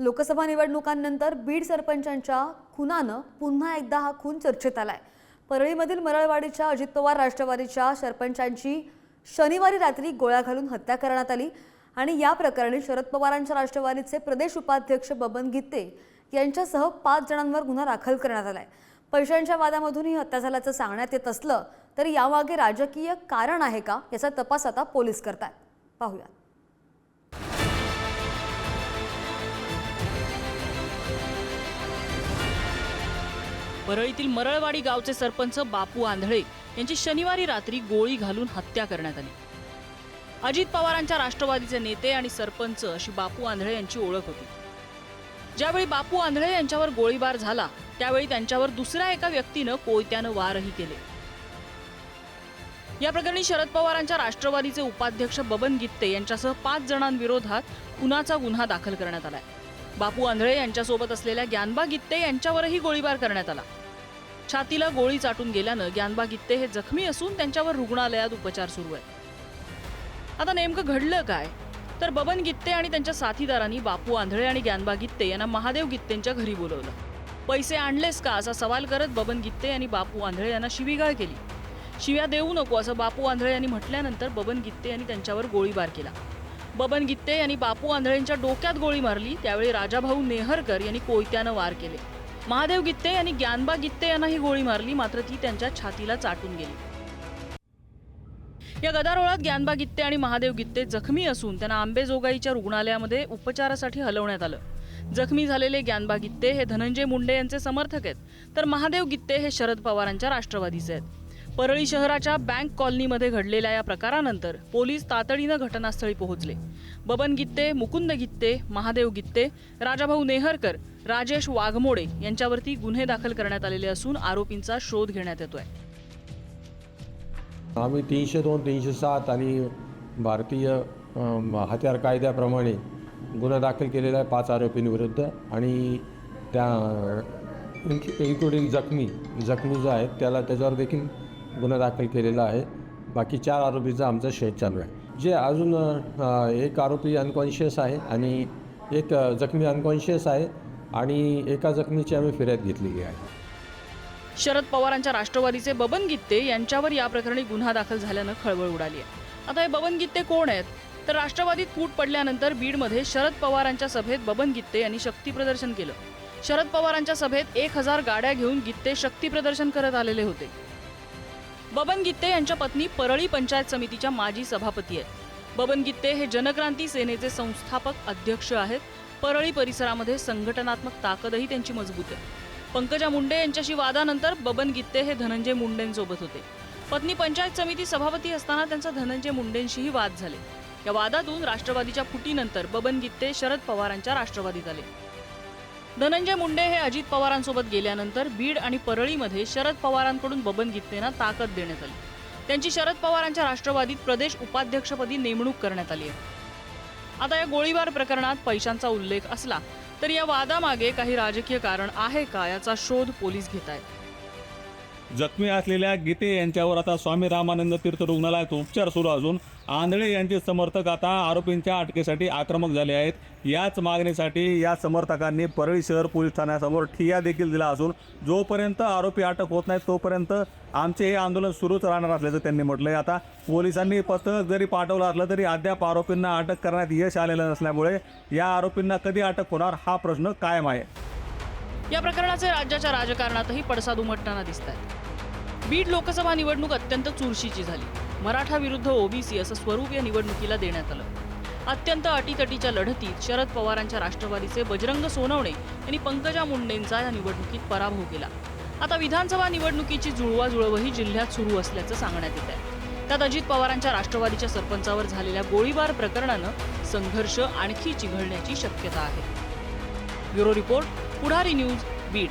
लोकसभा निवडणुकांनंतर बीड सरपंचांच्या खुनानं पुन्हा एकदा हा खून चर्चेत आलाय. परळीमधील मरळवाडीच्या अजित पवार राष्ट्रवादीच्या सरपंचांची शनिवारी रात्री गोळ्या घालून हत्या करण्यात आली आणि या प्रकरणी शरद पवारांच्या राष्ट्रवादीचे प्रदेश उपाध्यक्ष बबन गीते यांच्यासह पाच जणांवर गुन्हा दाखल करण्यात आलाय. पैशांच्या वादामधून ही हत्या झाल्याचं सांगण्यात येत असलं तरी यामागे राजकीय कारण आहे का याचा तपास आता पोलीस करतात पाहूयात. परळीतील मरळवाडी गावचे सरपंच बापू आंधळे यांची शनिवारी रात्री गोळी घालून हत्या करण्यात आली. अजित पवारांच्या राष्ट्रवादीचे नेते आणि सरपंच अशी बापू आंधळे यांची ओळख होती. ज्यावेळी बापू आंधळे यांच्यावर गोळीबार झाला त्यावेळी त्यांच्यावर दुसऱ्या एका व्यक्तीनं कोयत्यानं वारही केले. या प्रकरणी शरद पवारांच्या राष्ट्रवादीचे उपाध्यक्ष बबन गित्ते यांच्यासह पाच जणांविरोधात खुनाचा गुन्हा दाखल करण्यात आलाय. बापू आंधळे यांच्यासोबत असलेल्या ग्यानबा गित्ते यांच्यावरही गोळीबार करण्यात आला. छातीला गोळी चाटून गेल्यानं ग्यानबा गित्ते हे जखमी असून त्यांच्यावर रुग्णालयात उपचार सुरू आहेत. आता नेमकं घडलं काय? तर बबन गित्ते आणि त्यांच्या साथीदारांनी बापू आंधळे आणि ग्यानबा गित्ते यांना महादेव गित्तेंच्या घरी बोलवलं. पैसे आणलेस का? असा सवाल करत बबन गित्ते यांनी बापू आंधळे यांना शिवीगाळ केली. शिव्या देऊ नको असं बापू आंधळे यांनी म्हटल्यानंतर बबन गित्ते यांनी त्यांच्यावर गोळीबार केला. बबन गित्ते यांनी बापू आंधळेंच्या डोक्यात गोळी मारली त्यावेळी राजाभाऊ नेहरकर यांनी कोयत्यानं वार केले. महादेव गित्ते यांनी ज्ञानबा गित्ते यांना ही गोळी मारली मात्र ती त्यांच्या छातीला चाटून गेली. या गदारोळात ग्यानबा गित्ते आणि महादेव गित्ते जखमी असून त्यांना आंबेजोगाईच्या रुग्णालयामध्ये उपचारासाठी हलवण्यात आलं. जखमी झालेले ज्ञानबा गित्ते हे धनंजय मुंडे यांचे समर्थक आहेत. तर महादेव गित्ते हे शरद पवारांच्या राष्ट्रवादीचे आहेत. परळी शहराच्या बँक कॉलनीमध्ये घडलेल्या या प्रकारानंतर पोलीस तातडीनं घटनास्थळी पोहोचले. बबन गित्ते मुकुंद गित्ते महादेव गित्ते राजाभाऊ नेहरकर राजेश वाघमोडे यांच्यावरती गुन्हे दाखल करण्यात आलेले असून आरोपींचा शोध घेण्यात येतोय. आम्ही तीनशे दोन तीनशे सात आणि भारतीय हत्यार कायद्याप्रमाणे गुन्हा दाखल केलेला आहे पाच आरोपींविरुद्ध आणि त्या इन्क्लुडिंग जखमी जखमी जो आहे त्याला त्याच्यावर देखील गुन्हा दाखल केलेला आहे. बाकी चार आरोपीचा आमचा शोध चालू आहे. जे अजून एक आरोपी अनकॉन्शियस आहे आणि एक जखमी अनकॉन्शियस आहे आणि एका जखमीची आम्ही फिर्याद घेतलेली आहे. शरद पवारांच्या राष्ट्रवादीचे बबन गित्ते यांच्यावर या प्रकरणी गुन्हा दाखल झाल्यानं खळबळ उडाली आहे. आता हे बबन गित्ते कोण आहेत? तर राष्ट्रवादीत फूट पडल्यानंतर बीडमध्ये शरद पवारांच्या सभेत बबन गित्ते यांनी शक्ती प्रदर्शन केलं. शरद पवारांच्या सभेत एक हजार गाड्या घेऊन गित्ते शक्ती प्रदर्शन करत आलेले होते. बबन गित्ते यांच्या पत्नी परळी पंचायत समितीच्या माजी सभापती आहेत. बबन गित्ते हे जनक्रांती सेनेचे संस्थापक अध्यक्ष आहेत. परळी परिसरामध्ये संघटनात्मक ताकदही त्यांची मजबूत आहे. पंकजा मुंडे यांच्याशी वादानंतर बबन गित्ते हे धनंजय मुंडेंसोबत होते. पत्नी पंचायत समिती सभापती असताना त्यांचा धनंजय मुंडेंशीही वाद झाले. या वादातून राष्ट्रवादीच्या फुटीनंतर बबन गित्ते शरद पवारांच्या राष्ट्रवादीत आले. धनंजय मुंडे हे अजित पवारांसोबत गेल्यानंतर बीड आणि परळीमध्ये शरद पवारांकडून बबन गित्तेंना ताकद देण्यात आली. त्यांची शरद पवारांच्या राष्ट्रवादीत प्रदेश उपाध्यक्षपदी नेमणूक करण्यात आली आहे. आता या गोळीबार प्रकरणात पैशांचा उल्लेख असला तर या वादामागे काही राजकीय कारण आहे का याचा शोध पोलीस घेत आहेत. जखमी असलेल्या गीते यांच्यावर आता स्वामी रामानंद तीर्थ रुग्णालयात उपचार सुरू असून आंधळे यांचे समर्थक आता आरोपींच्या अटकेसाठी आक्रमक झाले आहेत. याच मागणीसाठी या समर्थकांनी परळी शहर पोलीस ठाण्यासमोर ठिय्या देखील दिला असून जोपर्यंत आरोपी अटक होत नाहीत तोपर्यंत आमचे हे आंदोलन सुरूच राहणार असल्याचं त्यांनी म्हटलंय. आता पोलिसांनी पथक जरी पाठवलं असलं तरी अद्याप आरोपींना अटक करण्यात यश आलेलं नसल्यामुळे या आरोपींना कधी अटक होणार हा प्रश्न कायम आहे. या प्रकरणाचे राज्याच्या राजकारणातही पडसाद उमटताना दिसत आहेत बीड लोकसभा निवडणूक अत्यंत चुरशीची झाली. मराठा विरुद्ध ओबीसी असं स्वरूप या निवडणुकीला देण्यात आलं. अत्यंत अटीतटीच्या लढतीत शरद पवारांच्या राष्ट्रवादीचे बजरंग सोनवणे यांनी पंकजा मुंडेंचा या निवडणुकीत पराभव केला. आता विधानसभा निवडणुकीची जुळवाजुळवही जिल्ह्यात सुरू असल्याचं सांगण्यात येत आहे त्यात अजित पवारांच्या राष्ट्रवादीच्या सरपंचावर झालेल्या गोळीबार प्रकरणानं संघर्ष आणखी चिघळण्याची शक्यता आहे. Bureau report Pudhari news Beed.